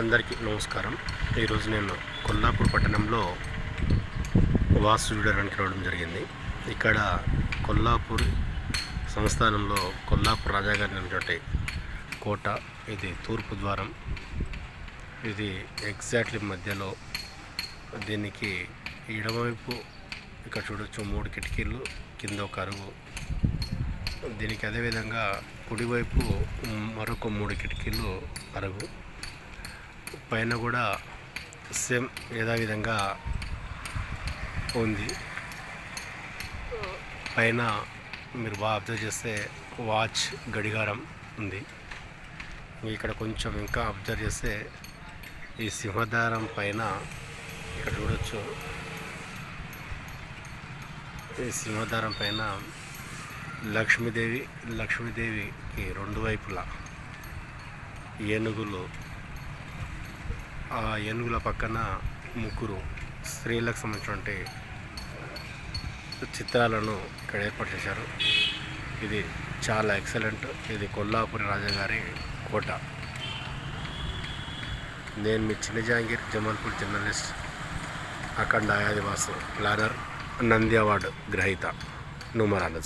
అందరికీ నమస్కారం. ఈరోజు నేను కొల్లాపూర్ పట్టణంలో వాసు చూడడానికి రావడం జరిగింది. ఇక్కడ కొల్లాపూర్ సంస్థానంలో కొల్లాపూర్ రాజాగారి ఉన్నటువంటి కోట ఇది తూర్పు ద్వారం. ఇది ఎగ్జాక్ట్లీ మధ్యలో దీనికి ఎడమవైపు ఇక్కడ చూడొచ్చు మూడు కిటికీలు కింద ఒక అరుగు. దీనికి అదేవిధంగా కుడివైపు మరొక మూడు కిటికీలు అరుగు. పైన కూడా సేమ్ యథావిధంగా ఉంది. పైన మీరు బాగా అబ్జర్వ్ చేస్తే వాచ్ గడిగారం ఉంది. ఇక్కడ కొంచెం ఇంకా అబ్జర్వ్ చేస్తే ఈ సింహదారం పైన ఇక్కడ చూడొచ్చు. ఈ సింహదారం పైన లక్ష్మీదేవి లక్ష్మీదేవికి రెండు వైపులా ఏనుగులు ఆ ఏనుగుల పక్కన ముగ్గురు స్త్రీలకు సంబంధించినటువంటి చిత్రాలను ఇక్కడ ఏర్పాటు చేశారు. ఇది చాలా ఎక్సలెంట్. ఇది కొల్లాపురి రాజాగారి కోట. నేను మీ చిన్న జాంగీర్ జమాల్పూర్ జర్నలిస్ట్ అఖండ ఆయాదివాసు ప్లానర్ నంది అవార్డు గ్రహీత నుమరాల